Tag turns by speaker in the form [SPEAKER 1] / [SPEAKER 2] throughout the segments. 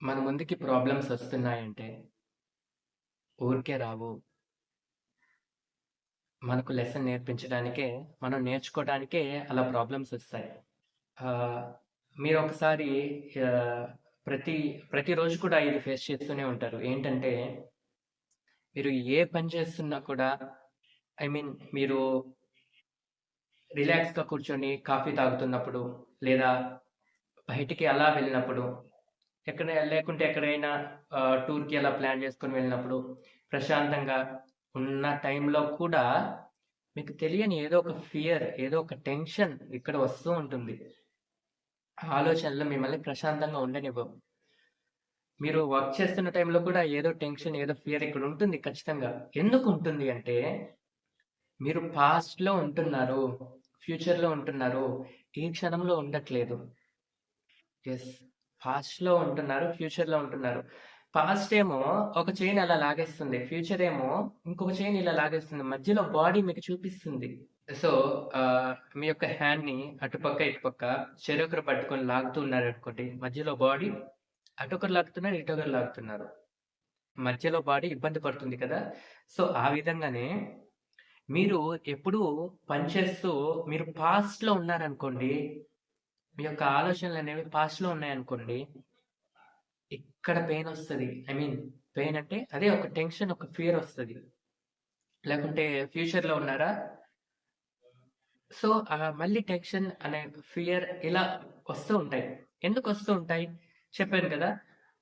[SPEAKER 1] మన ముందుకి ప్రాబ్లమ్స్ వస్తున్నాయంటే ఊరికే రావు. మనకు లెసన్ నేర్పించడానికే, మనం నేర్చుకోవడానికే అలా ప్రాబ్లమ్స్ వస్తాయి. మీరు ఒకసారి ప్రతి ప్రతిరోజు కూడా ఇది ఫేస్ చేస్తూనే ఉంటారు. ఏంటంటే, మీరు ఏ పని చేస్తున్నా కూడా ఐ మీన్ మీరు రిలాక్స్‌గా కూర్చొని కాఫీ తాగుతున్నప్పుడు, లేదా బయటికి అలా వెళ్ళినప్పుడు, ఎక్కడ లేకుంటే ఎక్కడైనా టూర్‌కి అలా ప్లాన్ చేసుకొని వెళ్ళినప్పుడు, ప్రశాంతంగా ఉన్న టైంలో కూడా మీకు తెలియని ఏదో ఒక ఫియర్, ఏదో ఒక టెన్షన్ ఇక్కడ వస్తూ ఉంటుంది. ఆలోచనలు మిమ్మల్ని ప్రశాంతంగా ఉండనివ్వవు. మీరు వర్క్ చేస్తున్న టైంలో కూడా ఏదో టెన్షన్, ఏదో ఫియర్ ఇక్కడ ఉంటుంది ఖచ్చితంగా. ఎందుకు ఉంటుంది అంటే, మీరు పాస్ట్‌లో ఉంటున్నారు. ఫ్యూచర్‌లో ఉంటున్నారు. ఈ క్షణంలో ఉండట్లేదు. ఎస్ పాస్ట్‌లో ఉంటున్నారు. ఫ్యూచర్‌లో ఉంటున్నారు. పాస్ట్ ఏమో ఒక చైన్ అలా లాగేస్తుంది. ఫ్యూచర్ ఏమో ఇంకొక చైన్ ఇలా లాగేస్తుంది. మధ్యలో బాడీ మీకు చూపిస్తుంది. సో, మీ యొక్క హ్యాండ్‌ని అటుపక్క, ఇటుపక్క చెరొకరు పట్టుకొని లాగుతూ ఉన్నారనుకోండి. మధ్యలో బాడీ అటొకరు లాగుతున్నారు, ఇటొకరు లాగుతున్నారు. మధ్యలో బాడీ ఇబ్బంది పడుతుంది కదా! సో, ఆ విధంగానే మీరు ఎప్పుడూ పని చేస్తూ మీరు పాస్ట్‌లో ఉన్నారనుకోండి. మీ యొక్క ఆలోచనలు అనేవి పాస్ట్‌లో ఉన్నాయనుకోండి. ఇక్కడ వస్తుంది ఐ మీన్ పెయిన్ అంటే అదే ఒక టెన్షన్, ఒక ఫియర్ వస్తుంది లేకుంటే ఫ్యూచర్‌లో ఉన్నారా? సో, మళ్ళీ టెన్షన్ అనే ఫియర్ ఇలా వస్తూ ఉంటాయి. ఎందుకు వస్తూ ఉంటాయి? చెప్పాను కదా!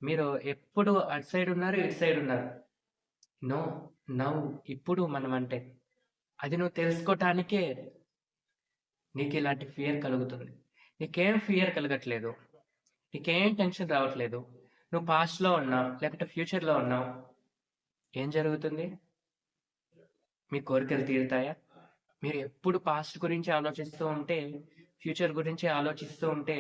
[SPEAKER 1] మీరు ఎప్పుడు అటు సైడ్ ఉన్నారు, ఇటు సైడ్ ఉన్నారు. నో, నవ్వు ఇప్పుడు మనం అంటే అది నువ్వు తెలుసుకోవటానికే నీకు ఇలాంటి ఫియర్ కలుగుతుంది. నీకేం ఫియర్ కలగట్లేదు. నీకేం టెన్షన్ రావట్లేదు. నువ్వు పాస్ట్‌లో ఉన్నావు, లేకపోతే ఫ్యూచర్‌లో ఉన్నావు. ఏం జరుగుతుంది? మీ కోరికలు తీరుతాయా? మీరు ఎప్పుడు పాస్ట్ గురించి ఆలోచిస్తూ ఉంటే, ఫ్యూచర్ గురించి ఆలోచిస్తూ ఉంటే,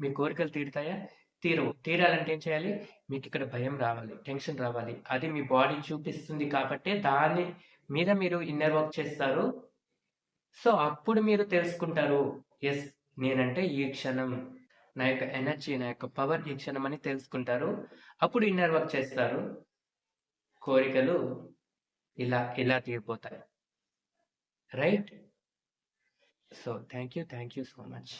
[SPEAKER 1] మీ కోరికలు తీరుతాయా? తీరవు. తీరాలంటే ఏం చేయాలి? మీకు ఇక్కడ భయం రావాలి. టెన్షన్ రావాలి. అది మీ బాడీ చూపిస్తుంది కాబట్టి దాని మీద మీరు ఇన్నర్ వర్క్ చేస్తారు. సో, అప్పుడు మీరు తెలుసుకుంటారు. ఎస్ నేనంటే ఈ క్షణం. నా యొక్క ఎనర్జీ, నా యొక్క పవర్ ఈ క్షణం అని తెలుసుకుంటారు. అప్పుడు ఇన్నర్ వర్క్ చేస్తారు. కోరికలు ఇలా, ఇలా తీరిపోతాయి. Right? So, thank you. Thank you so much.